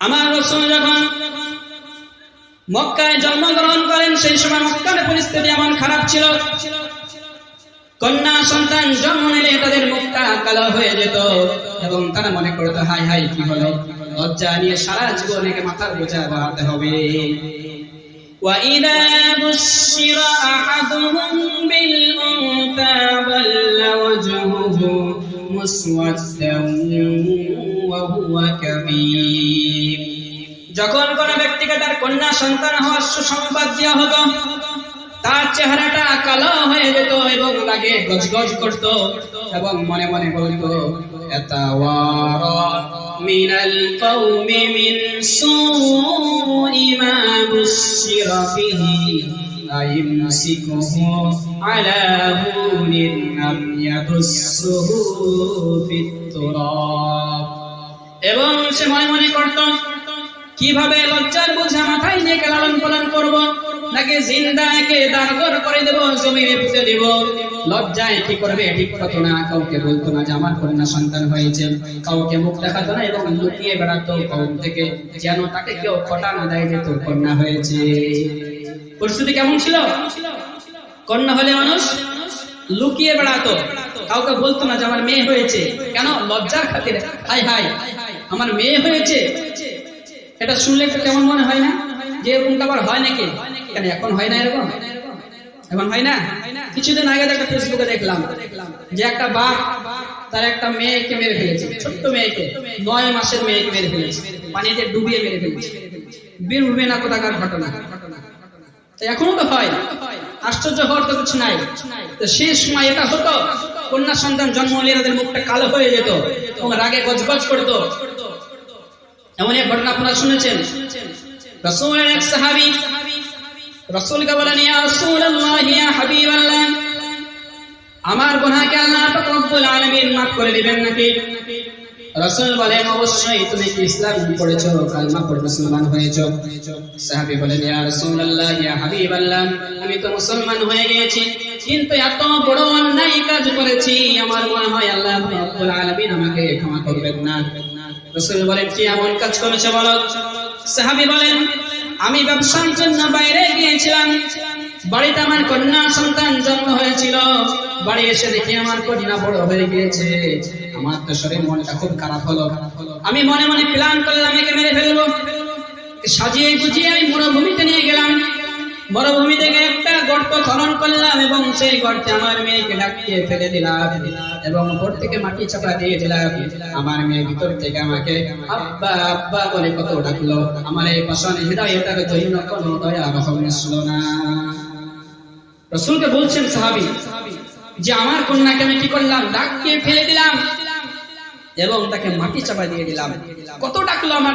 আমার রসুল যখন মক্কায় জন্মগ্রহণ করেন সেই সময় মক্কার পরিস্থিতি এমন খারাপ ছিল কন্যা সন্তান জন্ম নিলে তাদের মুখটা কালো হয়ে যেত এবং তারা মনে করতো হাই হাই কি হলো লজ্জা নিয়ে সারা জীবন একে মাথার বোঝা বাড়াতে হবে وإذا بشر أحدهم بالأنثى ظل وجهه مسودا وهو كظيم যখন কোন ব্যক্তিকে তার কন্যা সন্তান হওয়ার সুসংবাদ দেওয়া হতো, তার চেহারাটা কালো হয়ে যেত এবং লাগে গজগজ করত এবং মনে মনে বলতো তুরাব। এবং সে মনে মনে করত, কীভাবে লজ্জার বোঝা মাথায় নিয়ে লালন পালন করব? নাকি জিন্দাকে দারগর করে দেব, জমিনে পুঁতে দেব? লজ্জায় কি করবে? ঠিক হতো না, কাউকে বলতো না যে আমার কন্যা সন্তান হয়েছে। কাউকে মুখ দেখাতো না এবং লুকিয়ে বেড়াতো থেকে, যেন তাকে কেউ খটা না দেয় যে তোর কন্যা হয়েছে। পরিস্থিতি কেমন ছিল? কন্যা হলে মানুষ লুকিয়ে বেড়াতো। কাউকে বলতো না যে আমার মেয়ে হয়েছে। কেন? লজ্জার খাতিরে। হাই হাই। আমার মেয়ে হয়েছে। এটা শুনলে কেমন মনে হয় না? যে এরকমটা আবার হয় নাকি? কেন এখন হয় না এরকম? এখন হয় না? কিছুদিন আগে একটা ফেসবুকে দেখলাম যে একটা বাপ তার একটা মেয়েকে মেরে ফেলেছে। ছোট্ট মেয়েকে, নয় মাসের মেয়েকে মেরে ফেলেছে। পানিতে ডুবিয়ে মেরে ফেলেছে। বীর উঠবে না কোথাকার ঘটনা। এখনও তো হয়। আশ্চর্য হওয়ার তো কিছু নাই। তো সেই সময় এটা হতো, কন্যা সন্তান জন্ম নিয়ে তাদের মুখটা কালো হয়ে যেত এবং রাগে গজগজ করতো। এমন এক ঘটনা আপনারা শুনেছেন। রসুলের এক সাহাবি রসুলকে বলেন, ইয়া রাসূলুল্লাহ, ইয়া হাবিবাল্লাহ, আমার গুনাহকে আল্লাহ পাক রব্বুল আলামিন মাফ করে দিবেন নাকি? রাসূল বলেন, অবশ্যই তুমি কি ইসলাম পড়েছো? কালমা পড়ে মুসলমান হয়েছো? সাহাবী বলেন, ইয়া রাসূলুল্লাহ, ইয়া হাবিবাল্লাহ, আমি তো মুসলমান হয়ে গিয়েছি, কিন্তু এত বড় অন্যায় কাজ করেছি, আমার মনে হয় আল্লাহ রব্বুল আলামিন আমাকে ক্ষমা করবেন না। রাসূল বলেন, কি এমন কাজ করেছ বলো? সাহাবী বলেন, আমি ব্যবসার জন্য বাইরে গিয়েছিলাম। বাড়িতে আমার কন্যা সন্তান জন্ম হয়েছিল। বাড়ি এসে দেখি আমার কন্যা বড় হয়ে গিয়েছে। আমার তো শরীর মনটা খুব খারাপ হলো। আমি মনে মনে প্ল্যান করলাম একে মেরে ফেলব। সাজিয়ে গুজিয়ে আমি মরুভূমিতে নিয়ে গেলাম। মরুভূমি থেকে একটা গর্ত খনন করলাম এবং সেই গর্তে আমার মেয়েকে ডাকিয়ে ফেলে দিলাম এবং উপর থেকে মাটি চাপা দিয়ে দিলাম। আমার মেয়ে ভিতর থেকে আমাকে আব্বা আব্বা বলে কত ডাকলো। আমার এই পাশন হৃদয়টার জন্য কোনো দয়া রহম আসলো না। রসুলকে বলছেন সাহাবি যে আমার কন্যাকে আমি কি করলাম? ডাকিয়ে ফেলে দিলাম। এবং তাকে মাটি চাপা দিয়ে দিলাম। কত ডাকলো আমার